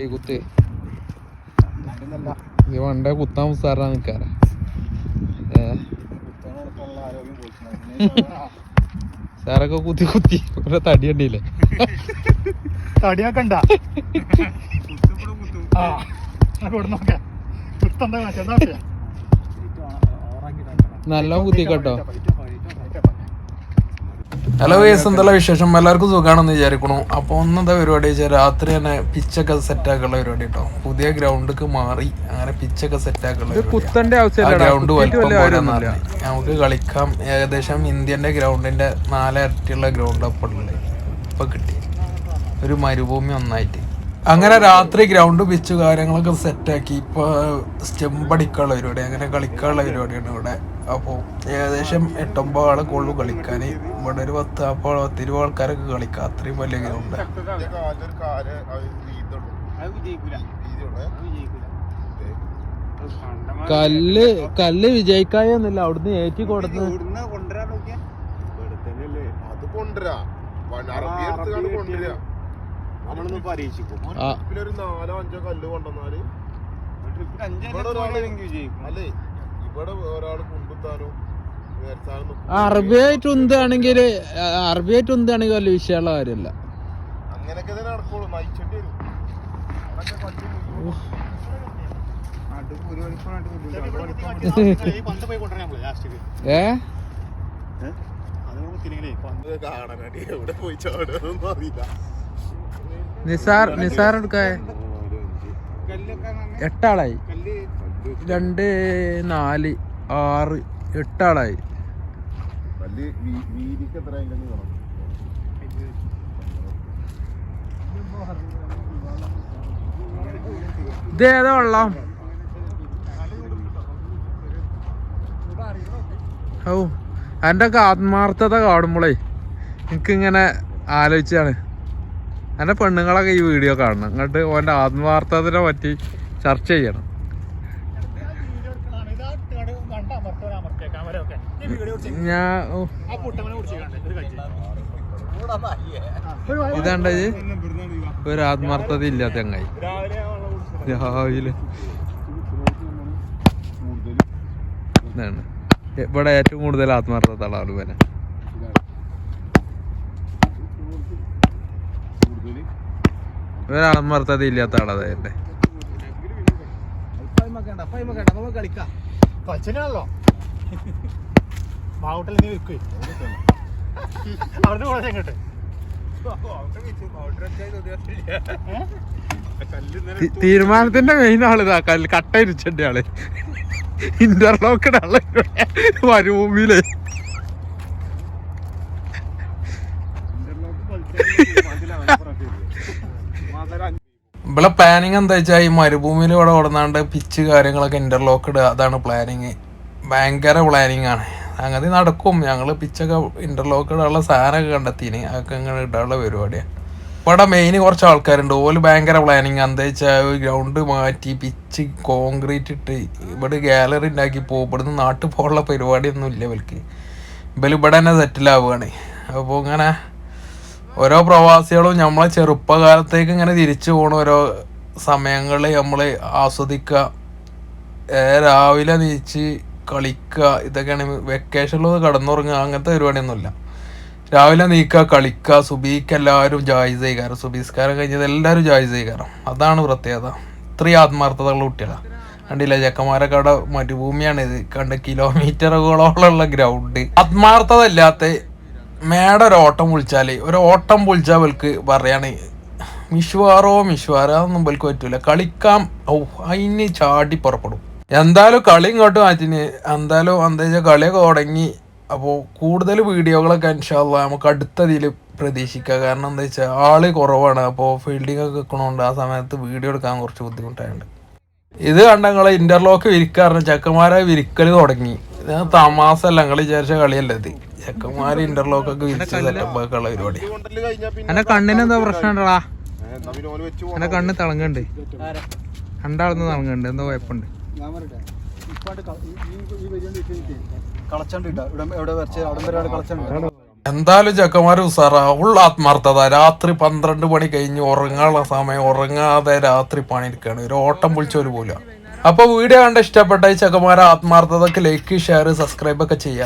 ഈ കുത്ത് ഈ വണ്ട കുത്താൻ ഉസാറാ നിക്കാറ ഏ? സാറൊക്കെ കുത്തി കുത്തി. ഇവിടെ തടി കണ്ടില്ലേ? തടിയാക്കണ്ട കാണിച്ചത്? നല്ല കുത്തി. കേട്ടോ ഹലോ വേസ് എന്തെല്ലാം വിശേഷം? എല്ലാവർക്കും സുഖമാണെന്ന് വിചാരിക്കണു അപ്പോൾ ഒന്നെന്താ പരിപാടി വെച്ചാൽ രാത്രി തന്നെ പിച്ചൊക്കെ സെറ്റ് ആക്കാനുള്ള പരിപാടി കേട്ടോ പുതിയ ഗ്രൗണ്ടിക്ക് മാറി അങ്ങനെ പിച്ചൊക്കെ സെറ്റ് ആക്കാനുള്ള കുത്തന്റെ ഗ്രൗണ്ട് ആവശ്യമില്ല നമുക്ക് കളിക്കാം. ഏകദേശം ഇന്ത്യന്റെ ഗ്രൗണ്ടിന്റെ നാലരട്ടിയുള്ള ഗ്രൗണ്ട് അപ്പോൾ ഉള്ളത്. ഇപ്പൊ കിട്ടി. ഒരു മരുഭൂമി ഒന്നായിട്ട്. അങ്ങനെ രാത്രി ഗ്രൗണ്ട് പിച്ച് കാര്യങ്ങളൊക്കെ സെറ്റാക്കി. ഇപ്പൊ സ്റ്റെമ്പ് അടിക്കാനുള്ള പരിപാടി അങ്ങനെ കളിക്കാനുള്ള പരിപാടിയാണ് ഇവിടെ. അപ്പോൾ ഏകദേശം എട്ടൊമ്പത് ആളെ കൊള്ളു കളിക്കാൻ. ഇവിടെ ഒരു പത്ത് അപ്പോൾ പത്തിരുപത് ആൾക്കാരൊക്കെ കളിക്കാം അത്രയും വലിയ ഗ്രൗണ്ട്. കല്ല് കല്ല് വിജയിക്കായൊന്നുമില്ല. അവിടുന്ന് ഏറ്റി കൊടുത്ത്. അത് കൊണ്ടുവരാ. കൊണ്ടുവരാ. നമ്മളൊന്ന് പരീക്ഷിക്കും. ഒരു നാലോ അഞ്ചോ കല്ല് കൊണ്ടുവന്നാൽ ഇവിടെ ഒരാൾ അല്ലേ? ഇവിടെ ഒരാൾ കൊണ്ടുത്താനോ ഉയർത്താനോ അറബിയായിട്ട് ഉന്താണെങ്കിൽ അറബിയായിട്ട് ഉന്താണെങ്കിൽ വലിയ വിഷയമുള്ള കാര്യമല്ല. അങ്ങനെയൊക്കെ നടക്കുള്ളൂ. നയിച്ചേണ്ടി വരും. ഏ? കാണാനായിട്ട് എവിടെ പോയി ചാടുന്നൊന്നും അറിയില്ല. നിസാർ നിസാർ എടുക്കായ എട്ടാളായി. കല്ല് രണ്ട് നാല് ആറ് എട്ടാളായി. ഇത് ഏതാ വെള്ളം? ഓ എന്റെ ഒക്കെ ആത്മാർത്ഥത കാണുമ്പോളേ. എനിക്കിങ്ങനെ ആലോചിച്ചാണ്. എന്റെ പെണ്ണുങ്ങളൊക്കെ ഈ വീഡിയോ കാണണം. എന്നിട്ട് ഓന്റെ ആത്മാർത്ഥതനെ പറ്റി ചർച്ച ചെയ്യണം. ഞാൻ ഓ, ആ പുട്ടമനെ കുടിച്ചിട്ടുണ്ട് ഇത് കഴിച്ചു ഇതാണ്ട ഇത്? ഒരു ആത്മാർത്ഥത ഇല്ലാത്ത ചങ്ങായി. രാവിലെ. ഇതാണ്. ഇവിടെ ഏറ്റവും കൂടുതൽ ആത്മാർത്ഥത ഉള്ള ആൾ വരെ മറുത്തത് ഇല്ലാത്ത ആളത് എന്റെ തീരുമാനത്തിന്റെ മെയിൻ ആൾ ഇതാ. കല്ല് കട്ട ഇരിച്ചെന്റെ ആൾ. ഇന്റർലോക്കഡ് ആൾ. മരുഭൂമിയിൽ ഇവിടെ പ്ലാനിങ് എന്താ വെച്ചാൽ ഈ മരുഭൂമിയിൽ ഇവിടെ ഓടുന്നാണ്ട് പിച്ച് കാര്യങ്ങളൊക്കെ ഇന്റർലോക്ക് ഇടുക അതാണ് പ്ലാനിങ് ഭയങ്കര പ്ലാനിങ് ആണ്. അങ്ങനെ നടക്കും. ഞങ്ങൾ പിച്ചൊക്കെ ഇന്റർലോക്ക് ഇടാനുള്ള സാധനമൊക്കെ കണ്ടെത്തിന്. അതൊക്കെ ഇങ്ങനെ ഇടാനുള്ള പരിപാടിയാണ് ഇവിടെ മെയിൻ കുറച്ച് ആൾക്കാരുണ്ട്. ഓൽ ഭയങ്കര പ്ലാനിങ് എന്താ വെച്ചാൽ ഗ്രൗണ്ട് മാറ്റി പിച്ച് കോൺക്രീറ്റ് ഇട്ട് ഇവിടെ ഗാലറി ഉണ്ടാക്കി പോകും. ഇവിടുന്ന് നാട്ടിൽ പോകാനുള്ള പരിപാടിയൊന്നും ഇല്ല ഇവർക്ക് ഇവർ ഇവിടെ തന്നെ സെറ്റിലാവുകയാണ് അപ്പോൾ ഇങ്ങനെ ഓരോ പ്രവാസികളും നമ്മളെ ചെറുപ്പകാലത്തേക്ക് ഇങ്ങനെ തിരിച്ചു പോണ ഓരോ സമയങ്ങളിൽ നമ്മൾ ആസ്വദിക്കുക രാവിലെ നീച്ച് കളിക്കുക ഇതൊക്കെയാണ് വെക്കേഷനിൽ കടന്നുറങ്ങുക അങ്ങനത്തെ പരിപാടിയൊന്നുമില്ല. രാവിലെ നീക്കുക കളിക്കുക സുബീക്ക് എല്ലാവരും ജോയിസ് ചെയ്യാറ് സുബീസ്കാരം കഴിഞ്ഞത് എല്ലാവരും ജോയിസ് ചെയ്കാരം അതാണ് പ്രത്യേകത. ഇത്രയും ആത്മാർത്ഥതയുള്ള കുട്ടികളാണ് കണ്ടില്ല ചെക്കന്മാരൊക്കെ അവിടെ മരുഭൂമിയാണ് ഇത്. കണ്ട് കിലോമീറ്ററുകളോളമുള്ള ഗ്രൗണ്ട് ആത്മാർത്ഥത ഇല്ലാത്ത മേട ഒരു ഓട്ടം വിളിച്ചാൽ ഒരു ഓട്ടം വിളിച്ചാൽ ഇവൾക്ക് പറയാണ് മിഷുവാറോ മിഷുവാറോ അതൊന്നും ഇവൾക്ക് പറ്റൂല. കളിക്കാം ഔ അതിന് ചാടി പുറപ്പെടും. എന്തായാലും കളി ഇങ്ങോട്ട് മാറ്റിന് എന്തായാലും എന്താ വെച്ചാൽ കളിയൊക്കെ തുടങ്ങി അപ്പോൾ കൂടുതൽ വീഡിയോകളൊക്കെ ഇൻഷാല്ല നമുക്ക് അടുത്തതിൽ പ്രതീക്ഷിക്കുക കാരണം എന്താ വെച്ചാൽ ആൾ കുറവാണ് അപ്പോൾ ഫീൽഡിംഗ് ഒക്കെ വെക്കണോണ്ട് ആ സമയത്ത് വീഡിയോ എടുക്കാൻ കുറച്ച് ബുദ്ധിമുട്ടായിട്ടുണ്ട് ഇത് കണ്ട ഇന്റർലോക്ക് വിരിക്കാറിന് ചെക്കന്മാരെ വിരിക്കൽ തുടങ്ങി. ഇത് തമാസ അല്ല നിങ്ങൾ വിചാരിച്ച കളിയല്ല ഇത്. ചെക്കന്മാര് ഇന്റർലോക്ക് ഒക്കെ വിരിച്ച് സെറ്റപ്പ് ഒക്കെ ഉള്ള പരിപാടി എന്റെ കണ്ണിന് എന്താ പ്രശ്നമുണ്ടടാ. എന്നാ പിന്നെ വെച്ച് എന്റെ കണ്ണ് തിളങ്ങണ്ട് രണ്ടാളന്ന് തിളങ്ങണ്ട് എന്തോ കുഴപ്പമുണ്ട്. ഞാൻ എന്തായാലും ചെക്കന്മാര് ഉസാറാ. ഉള്ള ആത്മാർത്ഥത. രാത്രി പന്ത്രണ്ട് മണി കഴിഞ്ഞ് ഉറങ്ങാനുള്ള സമയം. ഉറങ്ങാതെ രാത്രി പണിയെടുക്കുകയാണ് ഒരു ഓട്ടം പൊളിച്ചവര് പോലും അപ്പൊ വീഡിയോ കണ്ട് ഇഷ്ടപ്പെട്ട ചെക്കന്മാരെ ആത്മാർത്ഥതക്ക് ലൈക്ക് ഷെയർ സബ്സ്ക്രൈബ് ഒക്കെ ചെയ്യാം.